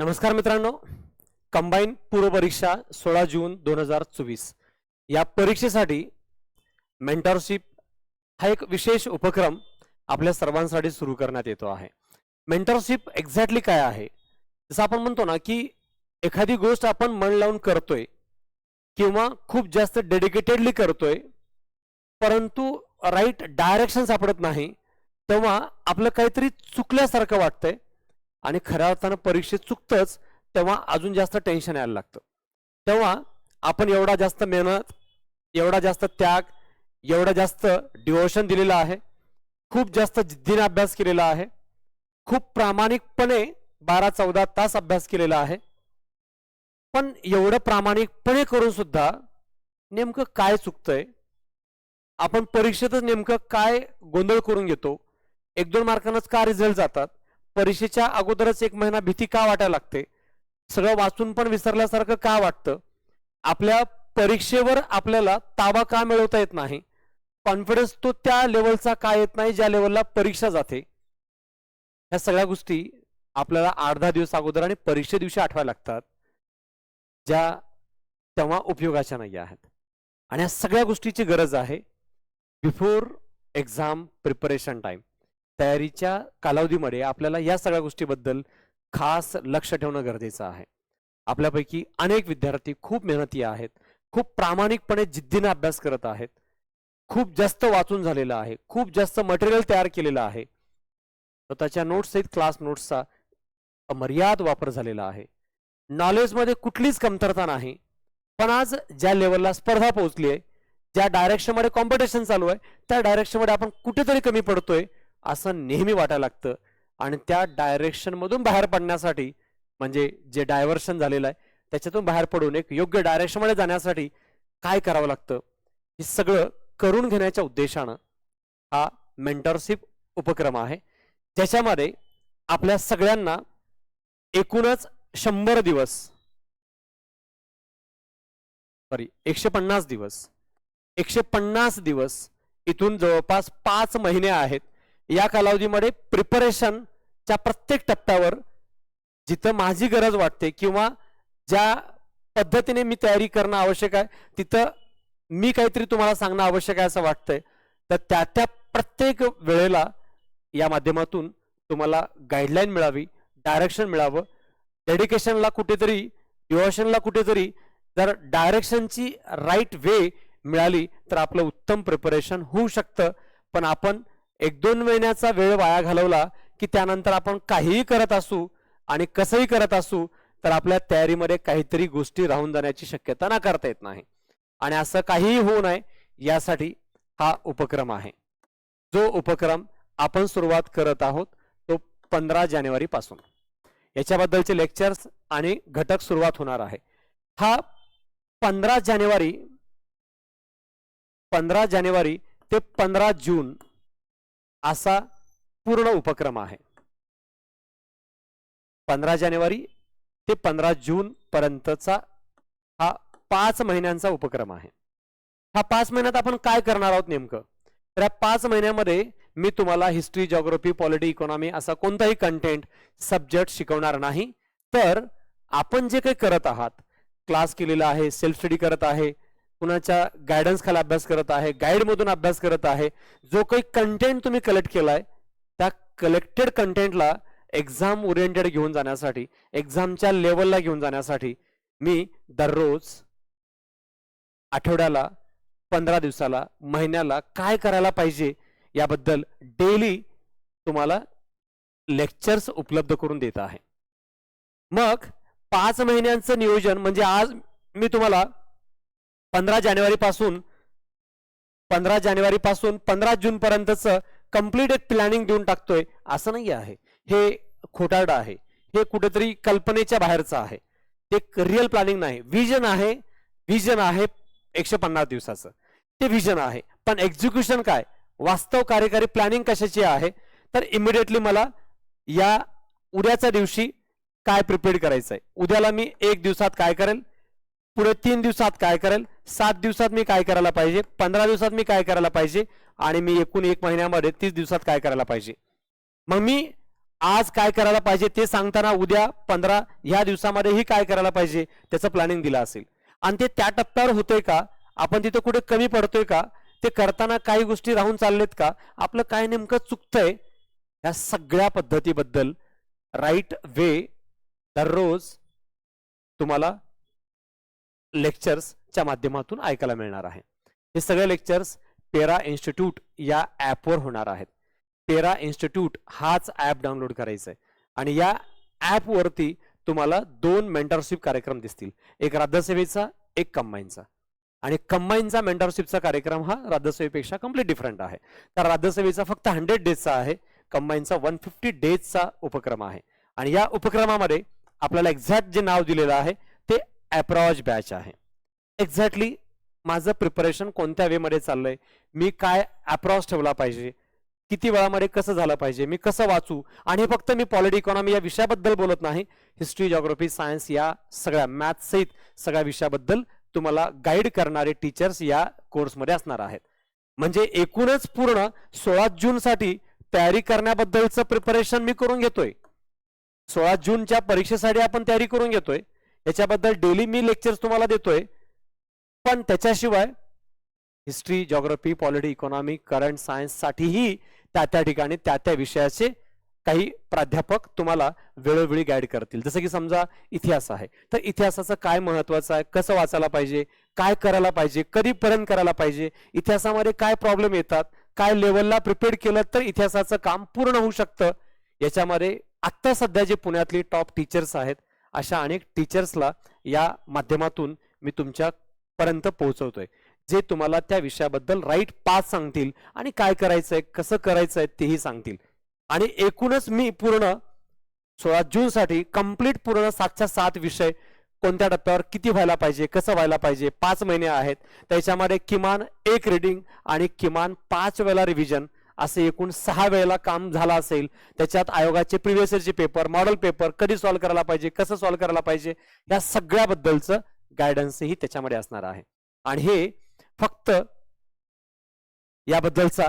नमस्कार मित्रांनो. कंबाईन पूर्व परीक्षा सोळा जून दोन हजार चोवीस. या परीक्षेसाठी मेंटरशिप हा एक विशेष उपक्रम आपल्या सर्वांसाठी सुरू करण्यात येतो आहे. मेंटरशिप एक्झॅक्टली काय आहे? जसं आपण म्हणतो ना की एखादी गोष्ट आपण मन लावून करतोय किंवा खूप जास्त डेडिकेटेडली करतोय परंतु राईट डायरेक्शन सापडत नाही तेव्हा आपलं काहीतरी चुकल्यासारखं वाटतंय. आणि खऱ्या अर्थानं परीक्षेत चुकतंच तेव्हा अजून जास्त टेन्शन यायला लागतं. तेव्हा आपण एवढा जास्त मेहनत एवढा जास्त त्याग एवढा जास्त डिवोशन दिलेलं आहे खूप जास्त जिद्दीने अभ्यास केलेला आहे खूप प्रामाणिकपणे बारा चौदा तास अभ्यास केलेला आहे पण एवढं प्रामाणिकपणे करून सुद्धा नेमकं काय चुकतंय? आपण परीक्षेतच नेमकं काय गोंधळ करून घेतो? एक दोन मार्कांनाच का रिझल्ट जातात? परीक्षेच्या अगोदरच एक महिना भीती का वाटायला लागते? सगळं वाचून पण विसरल्यासारखं का वाटतं? आपल्या परीक्षेवर आपल्याला ताबा का मिळवता येत नाही? कॉन्फिडन्स तो त्या लेवलचा का येत नाही ज्या लेवलला परीक्षा जाते? ह्या सगळ्या गोष्टी आपल्याला आठ दहा दिवस अगोदर आणि परीक्षे दिवशी आठवायला लागतात ज्या तेव्हा उपयोगाच्या नाही आहेत. आणि या सगळ्या गोष्टीची गरज आहे. बिफोर एक्झाम प्रिपरेशन टाईम तयारीच्या कालावधीमध्ये आपल्याला या सगळ्या गोष्टीबद्दल खास लक्ष ठेवणं गरजेचं आहे. आपल्यापैकी अनेक विद्यार्थी खूप मेहनती आहेत खूप प्रामाणिकपणे जिद्दीनं अभ्यास करत आहेत खूप जास्त वाचून झालेलं आहे खूप जास्त मटेरियल तयार केलेलं आहे. स्वतःच्या नोट्स सहित क्लास नोट्सचा अमर्याद वापर झालेला आहे. नॉलेजमध्ये कुठलीच कमतरता नाही. पण आज ज्या लेवलला स्पर्धा पोहोचली आहे ज्या डायरेक्शनमध्ये कॉम्पिटिशन चालू आहे त्या डायरेक्शनमध्ये आपण कुठेतरी कमी पडतोय असं नेहमी वाटायला लागतं. आणि त्या डायरेक्शनमधून बाहेर पडण्यासाठी म्हणजे जे डायव्हर्शन झालेलं आहे त्याच्यातून बाहेर पडून एक योग्य डायरेक्शनमध्ये जाण्यासाठी काय करावं लागतं? हे सगळं करून घेण्याच्या उद्देशानं हा मेंटरशिप उपक्रम आहे. ज्याच्यामध्ये आपल्या सगळ्यांना एकूणच शंभर दिवस सॉरी एकशे पन्नास दिवस एकशे पन्नास दिवस इथून जवळपास पाच महिने आहेत. या कालावधीमध्ये प्रिपरेशनच्या प्रत्येक टप्प्यावर जिथं माझी गरज वाटते किंवा ज्या पद्धतीने मी तयारी करणं आवश्यक आहे तिथं मी काहीतरी तुम्हाला सांगणं आवश्यक आहे असं वाटतंय. तर त्या त्या प्रत्येक वेळेला या माध्यमातून तुम्हाला गाईडलाईन मिळावी डायरेक्शन मिळावं. डेडिकेशनला कुठेतरी डिवोशनला कुठेतरी जर डायरेक्शनची राईट वे मिळाली तर आपलं उत्तम प्रिपरेशन होऊ शकतं. पण आपण एक दोन महिन्याचा वेळ वाया घालवला की त्यानंतर आपण काहीही करत असू आणि कसंही करत असू तर आपल्या तयारीमध्ये काहीतरी गोष्टी राहून जाण्याची शक्यता नाकारता येत नाही. आणि असं काहीही होऊ नये यासाठी हा उपक्रम आहे. जो उपक्रम आपण सुरुवात करत आहोत तो पंधरा जानेवारी पासून. याच्याबद्दलचे लेक्चर्स आणि घटक सुरुवात होणार आहे. हा पंधरा जानेवारी पंधरा जानेवारी ते पंधरा जून असा पूर्ण उपक्रम आहे. पंधरा जानेवारी ते पंधरा जून पर्यंतचा हा पाच महिन्यांचा उपक्रम आहे. हा पाच महिन्यात आपण काय करणार आहोत नेमकं? तर या पाच महिन्यामध्ये मी तुम्हाला हिस्ट्री जॉग्रफी पॉलिटी इकॉनॉमी असा कोणताही कंटेंट सब्जेक्ट शिकवणार नाही. तर आपण जे काही करत आहात क्लास केलेला आहे सेल्फ स्टडी करत आहे कुणाच्या गायडन्स खाली अभ्यास करत आहे गाईडमधून अभ्यास करत आहे जो काही कंटेंट तुम्ही कलेक्ट केलाय त्या कलेक्टेड कंटेंटला एक्झाम ओरिएंटेड घेऊन जाण्यासाठी एक्झामच्या लेवलला घेऊन जाण्यासाठी मी दररोज आठवड्याला पंधरा दिवसाला महिन्याला काय करायला पाहिजे याबद्दल डेली तुम्हाला लेक्चर्स उपलब्ध करून देत आहे. मग पाच महिन्यांचं नियोजन म्हणजे आज मी तुम्हाला पंधरा जानेवारीपासून पंधरा जानेवारीपासून पंधरा जूनपर्यंतचं कंप्लीट एक प्लॅनिंग देऊन टाकतोय असं नाही आहे. हे खोटारडं आहे. हे कुठेतरी कल्पनेच्या बाहेरचं आहे. ते रिअल प्लॅनिंग नाही. विजन आहे. विजन आहे एकशे पन्नास दिवसाचं. ते विजन आहे. पण एक्झिक्युशन काय? वास्तव कार्यकारी प्लॅनिंग कशाची आहे? तर इमिडिएटली मला या उद्याच्या दिवशी काय प्रिपेअर करायचं आहे उद्याला मी एक दिवसात काय करेल? पुढे तीन दिवसात काय करेल? सात दिवसात मी काय करायला पाहिजे? पंधरा दिवसात मी काय करायला पाहिजे? आणि मी एकूण एक महिन्यामध्ये तीस दिवसात काय करायला पाहिजे? मग मी आज काय करायला पाहिजे ते सांगताना उद्या पंधरा ह्या दिवसामध्येही काय करायला पाहिजे? त्याचं प्लॅनिंग दिलं असेल. आणि ते त्या टप्प्यावर होतंय का? आपण तिथे कुठे कमी पडतोय का? ते करताना काही गोष्टी राहून चाललेत का? आपलं काय नेमकं चुकतंय? ह्या सगळ्या पद्धतीबद्दल राईट वे दररोज तुम्हाला लेक्चर्सच्या माध्यमातून ऐकायला मिळणार आहे. हे सगळे लेक्चर्स पेरा इन्स्टिट्यूट या ॲपवर होणार आहेत. पेरा इन्स्टिट्यूट हाच ॲप डाउनलोड करायचा आहे आणि या ॲपवरती तुम्हाला दोन मेंटरशिप कार्यक्रम दिसतील. एक राज्यसेवेचा एक कंबाईनचा. आणि कंबाईनचा मेंटरशिपचा कार्यक्रम हा राज्यसेवेपेक्षा कंप्लीट डिफरंट आहे. तर राज्यसेवेचा फक्त हंड्रेड डेजचा आहे. कंबाईनचा वन फिफ्टी डेजचा उपक्रम आहे. आणि या उपक्रमामध्ये आपल्याला एक्झॅक्ट जे नाव दिलेलं आहे ते अप्रॉच बॅच आहे. एक्झॅक्टली माझं प्रिपरेशन कोणत्या वेमध्ये चाललंय? मी काय अप्रॉच ठेवला पाहिजे? किती वेळामध्ये कसं झालं पाहिजे? मी कसं वाचू? आणि फक्त मी पॉलिटी इकॉनॉमी या विषयाबद्दल बोलत नाही. हिस्ट्री जॉग्रफी सायन्स या सगळ्या मॅथ्स सहित सगळ्या विषयाबद्दल तुम्हाला गाईड करणारे टीचर्स या कोर्समध्ये असणार आहेत. म्हणजे एकूणच पूर्ण सोळा जून साठी तयारी करण्याबद्दलचं प्रिपरेशन मी करून घेतोय. सोळा जूनच्या परीक्षेसाठी आपण तयारी करून घेतोय. याच्याबद्दल डेली मी लेक्चर्स तुम्हाला देतोय. पण त्याच्याशिवाय history geography polity economy current सायन्ससाठीही त्या त्या ठिकाणी त्या त्या विषयाचे काही प्राध्यापक तुम्हाला वेळोवेळी गाईड करतील. जसं की समजा इतिहास आहे. तर इतिहासाचं काय महत्वाचं आहे? कसं वाचायला पाहिजे? काय करायला पाहिजे? कधीपर्यंत करायला पाहिजे? इतिहासामध्ये काय प्रॉब्लेम येतात? काय लेवलला प्रिपेअर केलं तर इतिहासाचं काम पूर्ण होऊ शकतं? याच्यामध्ये आत्ता सध्या जे पुण्यातली टॉप टीचर्स आहेत अशा अनेक टीचर्सला या माध्यमातून मी तुमच्यापर्यंत पोहोचवतोय. जे तुम्हाला त्या विषयाबद्दल राईट पास सांगतील आणि काय करायचंय कसं करायचंय तेही सांगतील. आणि एकूणच मी पूर्ण सोळा जूनसाठी कंप्लीट कंप्लीट पूर्ण सातच्या सात विषय कोणत्या टप्प्यावर किती व्हायला पाहिजे कसं व्हायला पाहिजे पाच महिने आहेत. त्याच्यामध्ये किमान एक रिडिंग आणि किमान पाच वेळेला रिव्हिजन असे एकूण सहा वेळेला काम झालं असेल त्याच्यात आयोगाचे प्रिव्हियस इयरचे पेपर मॉडेल पेपर कधी सॉल्व्ह करायला पाहिजे कसं सॉल्व्ह करायला पाहिजे या सगळ्याबद्दलचं गायडन्सही त्याच्यामध्ये असणार आहे. आणि हे फक्त याबद्दलचा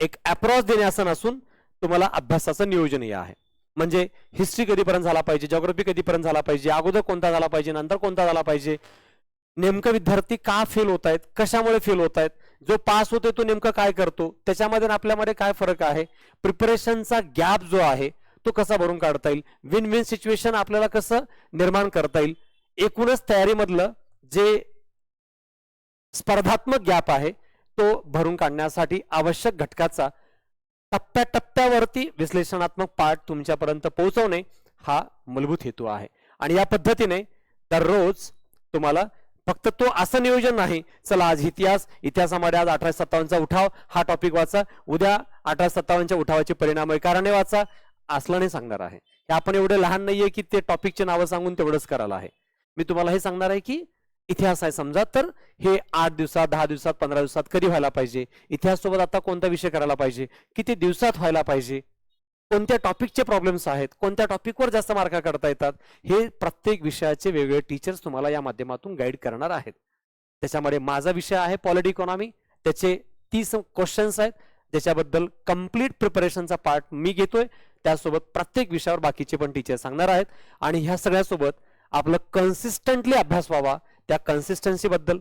एक अप्रॉच असं नसून तुम्हाला अभ्यासाचं नियोजनही आहे. म्हणजे हिस्ट्री कधीपर्यंत झाला पाहिजे जॉग्रफी कधीपर्यंत झाला पाहिजे अगोदर कोणता झाला पाहिजे नंतर कोणता झाला पाहिजे नेमकं विद्यार्थी का फेल होत आहेत कशामुळे फेल होत आहेत जो पास होतो तो नेमकं काय करतो? त्याच्यामध्ये आपल्यामध्ये काय फरक आहे? प्रिपरेशनचा गॅप जो आहे तो कसा भरून काढता येईल? विन विन सिच्युएशन आपल्याला कसं निर्माण करता येईल? एकूणच तयारीमधलं जे स्पर्धात्मक गॅप आहे तो भरून काढण्यासाठी आवश्यक घटकाचा टप्प्याटप्प्यावरती विश्लेषणात्मक पाठ तुमच्यापर्यंत पोहोचवणे हा मूलभूत हेतू आहे. आणि या पद्धतीने दररोज तुम्हाला फक्त तो असं नियोजन नाही. चला आज इतिहास इतिहासामध्ये आज अठराशे सत्तावन्नचा उठाव हा टॉपिक वाचा. उद्या अठराशे सत्तावन्नच्या उठावाचे परिणाम कारणे वाचा असलं नाही सांगणार आहे. हे आपण एवढे लहान नाहीये की ते टॉपिकचे नावं सांगून तेवढंच करायला आहे. मी तुम्हाला हे सांगणार आहे की इतिहास आहे समजा तर हे आठ दिवसात दहा दिवसात पंधरा दिवसात कधी व्हायला पाहिजे? इतिहास सोबत आता कोणता विषय करायला पाहिजे? किती दिवसात व्हायला पाहिजे? कोणत्या टॉपिकचे प्रॉब्लेम्स आहेत कोणत्या टॉपिकवर जास्त मार्क काढता येतात हे प्रत्येक विषयाचे वेगवेगळे टीचर्स तुम्हाला या माध्यमातून गाईड करणार आहेत. त्याच्यामध्ये माझा विषय आहे पॉलिट इकॉनॉमी त्याचे तीस क्वेश्चन्स आहेत ज्याच्याबद्दल कंप्लीट प्रिपरेशनचा पार्ट मी घेतोय त्यासोबत प्रत्येक विषयावर बाकीचे पण टीचर सांगणार आहेत आणि ह्या सगळ्यासोबत आपलं कन्सिस्टंटली अभ्यास व्हावा त्या कन्सिस्टन्सीबद्दल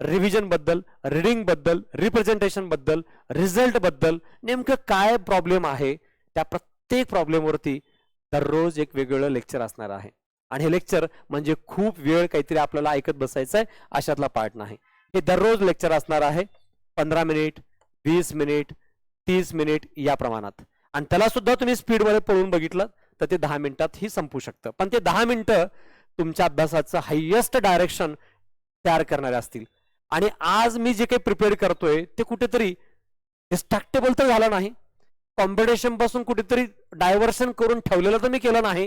रिव्हिजनबद्दल रिव्हिजनबद्दल रिडिंगबद्दल रिप्रेझेंटेशनबद्दल रिझल्टबद्दल नेमकं काय प्रॉब्लेम आहे त्या प्रत्येक प्रॉब्लेमवरती दररोज एक वेगवेगळं लेक्चर असणार आहे. आणि हे लेक्चर म्हणजे खूप वेळ काहीतरी आपल्याला ऐकत बसायचं आहे अशातला पार्ट नाही. हे दररोज लेक्चर असणार आहे पंधरा मिनिट वीस मिनिट तीस मिनिट या प्रमाणात. आणि त्याला सुद्धा तुम्ही स्पीडमध्ये पळून बघितलं तर ते दहा मिनिटातही संपू शकतं. पण ते दहा मिनिटं तुमच्या अभ्यासाचं हायेस्ट डायरेक्शन तयार करणारे असतील. आणि आज मी जे काही प्रिपेअर करतोय ते कुठेतरी डिस्ट्रॅक्टेबल तर झालं नाही. कॉम्पिटिशनपासून कुठेतरी डायव्हर्शन करून ठेवलेलं तर मी केलं नाही.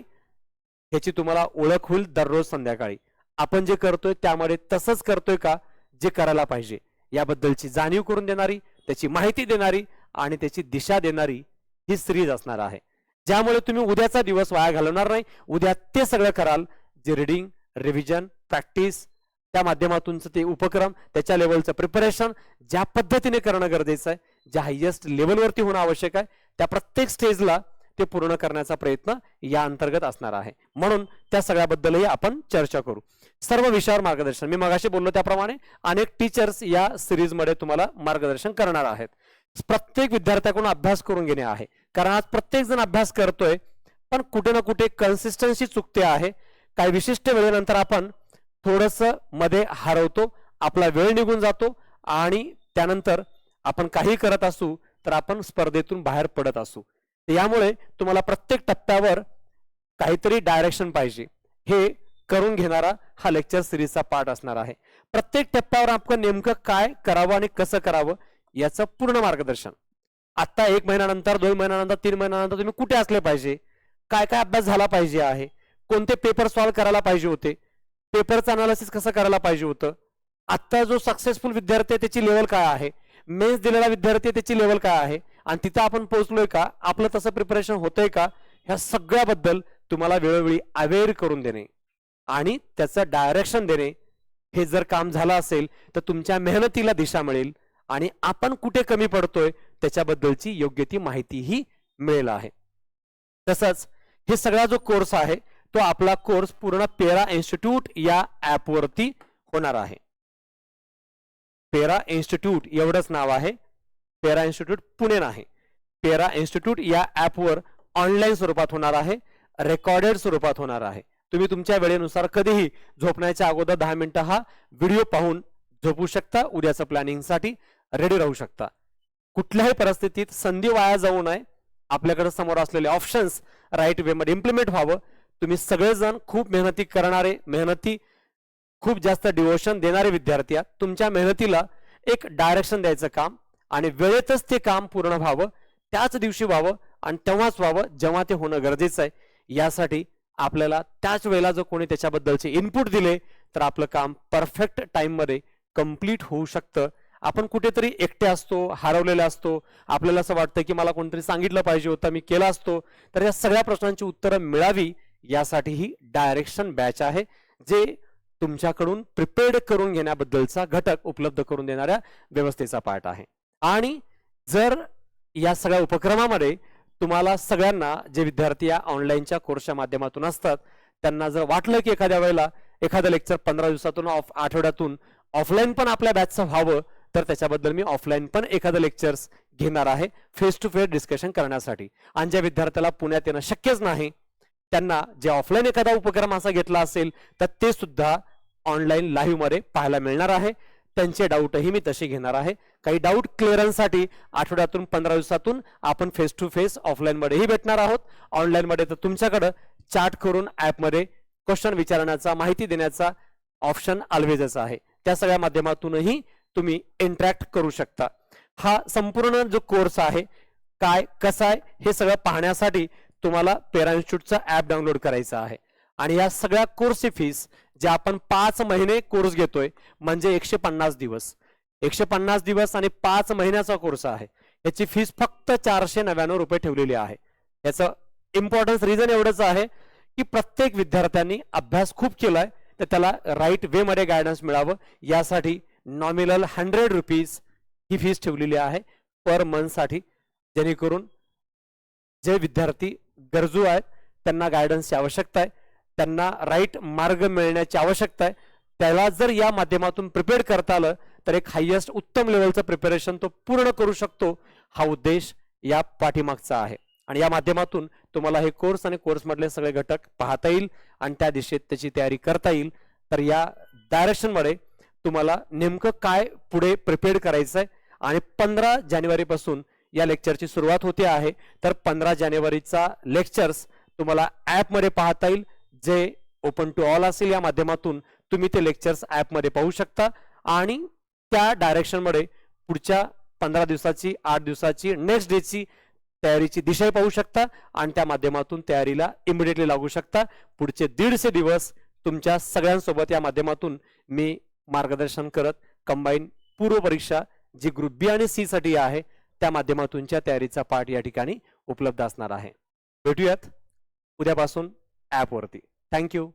ह्याची तुम्हाला ओळख होईल दररोज संध्याकाळी. आपण जे करतोय त्यामध्ये तसंच करतोय का? जे करायला पाहिजे. याबद्दलची जाणीव करून देणारी त्याची माहिती देणारी आणि त्याची दिशा देणारी ही सिरीज असणार आहे. ज्यामुळे तुम्ही उद्याचा दिवस वाया घालवणार नाही. उद्या ते सगळं कराल जे रिडिंग रिव्हिजन प्रॅक्टिस त्या माध्यमातूनच ते उपक्रम त्याच्या लेवलचं प्रिपरेशन ज्या पद्धतीने करणं गरजेचं आहे ज्या हायेस्ट लेवलवरती होणं आवश्यक आहे त्या प्रत्येक स्टेजला ते पूर्ण करण्याचा प्रयत्न या अंतर्गत असणार आहे. म्हणून त्या सगळ्याबद्दलही आपण चर्चा करू. सर्व विषयावर मार्गदर्शन. मी मगाशी बोललो त्याप्रमाणे अनेक टीचर्स या सिरीजमध्ये तुम्हाला मार्गदर्शन करणार आहेत. प्रत्येक विद्यार्थ्याकडून अभ्यास करून घेणे आहे. कारण आज प्रत्येक जण अभ्यास करतोय पण कुठे ना कुठे कन्सिस्टन्सी चुकते आहे. काही विशिष्ट वेळेनंतर आपण थोडसमध्ये हरवतो आपला वेळ निघून जातो आणि त्यानंतर आपण काही करत असू तर आपण स्पर्धेतून बाहेर पडत असू. यामुळे तुम्हाला प्रत्येक टप्प्यावर काहीतरी डायरेक्शन पाहिजे. हे करून घेणारा हा लेक्चर सिरीजचा पार्ट असणार आहे. प्रत्येक टप्प्यावर आपण नेमकं काय करावं आणि कसं करावं याचं पूर्ण मार्गदर्शन. आत्ता एक महिन्यानंतर दोन महिन्यानंतर तीन महिन्यानंतर तुम्ही कुठे असले पाहिजे? काय काय अभ्यास झाला पाहिजे आहे? कोणते पेपर सॉल्व्ह करायला पाहिजे होते? पेपरचं अनालिसिस कसं करायला पाहिजे होतं? आत्ता जो सक्सेसफुल विद्यार्थी आहे त्याची लेवल काय आहे? मेन्स दिलेला विद्यार्थी त्याची लेवल काय आहे? आणि तिथं आपण पोहोचलोय का? आपलं तसं प्रिपरेशन होतंय का? ह्या सगळ्याबद्दल तुम्हाला वेळोवेळी अवेअर करून देणे आणि त्याचं डायरेक्शन देणे. हे जर काम झालं असेल तर तुमच्या मेहनतीला दिशा मिळेल आणि आपण कुठे कमी पडतोय त्याच्याबद्दलची योग्य ती माहितीही मिळेल आहे. तसंच हे सगळा जो कोर्स आहे तो आपला कोर्स पूर्ण पेरा इन्स्टिट्यूट या ॲपवरती होणार आहे. पेरा इन्स्टिट्यूट एवढंच नाव आहे. पेरा इन्स्टिट्यूट पुणे नाही. पेरा इन्स्टिट्यूट या ऍपवर ऑनलाईन स्वरूपात होणार आहे. रेकॉर्डेड स्वरूपात होणार आहे. तुम्ही तुमच्या वेळेनुसार कधीही झोपण्याच्या अगोदर दहा मिनिटं हा व्हिडिओ पाहून झोपू शकता. उद्याचं प्लॅनिंगसाठी रेडी राहू शकता. कुठल्याही परिस्थितीत संधी वाया जाऊ नये. आपल्याकडे समोर असलेले ऑप्शन्स राईट वेमध्ये इम्प्लिमेंट व्हावं. तुम्ही सगळेजण खूप मेहनती करणारे मेहनती खूप जास्त डिवोशन देणारे विद्यार्थी आहात. तुमच्या मेहनतीला एक डायरेक्शन द्यायचं काम आणि वेळेतच ते काम पूर्ण व्हावं त्याच दिवशी व्हावं आणि तेव्हाच व्हावं जेव्हा ते होणं गरजेचं आहे. यासाठी आपल्याला त्याच वेळेला जर कोणी त्याच्याबद्दलचे इनपुट दिले तर आपलं काम परफेक्ट टाईममध्ये कंप्लीट होऊ शकतं. आपण कुठेतरी एकटे असतो हरवलेले असतो. आपल्याला असं वाटतं की मला कोणतरी सांगितलं पाहिजे होतं मी केला असतो. तर या सगळ्या प्रश्नांची उत्तरं मिळावी यासाठी ही डायरेक्शन बॅच आहे. जे तुमच्याकडून प्रिपेअर्ड करून घेण्याबद्दलचा घटक उपलब्ध करून देणाऱ्या व्यवस्थेचा पार्ट आहे. आणि जर या सगळ्या उपक्रमामध्ये तुम्हाला सगळ्यांना जे विद्यार्थी या ऑनलाईनच्या कोर्सच्या माध्यमातून असतात त्यांना जर वाटलं की एखाद्या वेळेला एखादं लेक्चर पंधरा दिवसातून ऑफ आठवड्यातून ऑफलाईन पण आपल्या बॅचचं व्हावं तर त्याच्याबद्दल मी ऑफलाईन पण एखादं लेक्चर्स घेणार आहे फेस टू फेस डिस्कशन करण्यासाठी. आणि ज्या विद्यार्थ्याला पुण्यात येणं शक्यच नाही त्यांना जे ऑफलाईन एखादा उपक्रम असा घेतला असेल तर ते सुद्धा ऑनलाईन लाईव्हमध्ये पाहायला मिळणार आहे. त्यांचे डाऊटही मी तसे घेणार आहे. काही डाऊट क्लिअरन्ससाठी आठवड्यातून पंधरा दिवसातून आपण फेस टू फेस ऑफलाईनमध्येही भेटणार आहोत. ऑनलाईनमध्ये तर तुमच्याकडं चार्ट करून ॲपमध्ये क्वेश्चन विचारण्याचा माहिती देण्याचा ऑप्शन ऑलवेजच आहे. त्या सगळ्या माध्यमातूनही तुम्ही इंटरॅक्ट करू शकता. हा संपूर्ण जो कोर्स आहे काय कसा आहे हे सगळं पाहण्यासाठी तुम्हाला पेरा इन्स्टिट्यूटचा ॲप डाउनलोड करायचा आहे. आणि या सगळ्या कोर्सची फीस जे आपण पाच महिने कोर्स घेतोय म्हणजे एकशे पन्नास दिवस. एकशे पन्नास दिवस आणि पाच महिन्याचा कोर्स आहे. याची फीस फक्त चारशे नव्याण्णव रुपये ठेवलेली आहे. याचं इम्पॉर्टन्स रिझन एवढंच आहे की प्रत्येक विद्यार्थ्यांनी अभ्यास खूप केलाय तर त्याला राईट वे मध्ये गायडन्स मिळावं. यासाठी नॉमिनल हंड्रेड रुपीज ही फीस ठेवलेली आहे पर मंथसाठी जेणेकरून जे विद्यार्थी गरजू आहेत त्यांना गायडन्सची आवश्यकता आहे. त्यांना राईट मार्ग मिळण्याची आवश्यकता आहे. त्याला जर या माध्यमातून प्रिपेअर करता आलं तर एक हायएस्ट उत्तम लेवलचं प्रिपेरेशन तो पूर्ण करू शकतो. हा उद्देश या पाठीमागचा आहे. आणि या माध्यमातून तुम्हाला हे कोर्स आणि कोर्समधले सगळे घटक पाहता येईल आणि त्या दिशेत त्याची तयारी करता येईल. तर या डायरेक्शनमध्ये तुम्हाला नेमकं काय पुढे प्रिपेअर करायचं आहे आणि पंधरा जानेवारीपासून या लेक्चरची सुरुवात होते आहे. तर पंधरा जानेवारीचा लेक्चर्स तुम्हाला ॲपमध्ये पाहता येईल. जे ओपन टू ऑल असेल या माध्यमातून तुम्ही ते लेक्चर्स ॲपमध्ये पाहू शकता. आणि त्या डायरेक्शनमध्ये पुढच्या पंधरा दिवसाची आठ दिवसाची नेक्स्ट डेची तयारीची दिशाही पाहू शकता. आणि त्या माध्यमातून तयारीला इमिडिएटली लागू शकता. पुढचे दीडशे दिवस तुमच्या सगळ्यांसोबत या माध्यमातून मी मार्गदर्शन करत कंबाईन पूर्व परीक्षा जी ग्रुप बी आणि सी साठी आहे त्या माध्यमातूनच्या तयारीचा पाठ या ठिकाणी उपलब्ध असणार आहे. भेटूयात उद्यापासून ॲपवरती Thank you.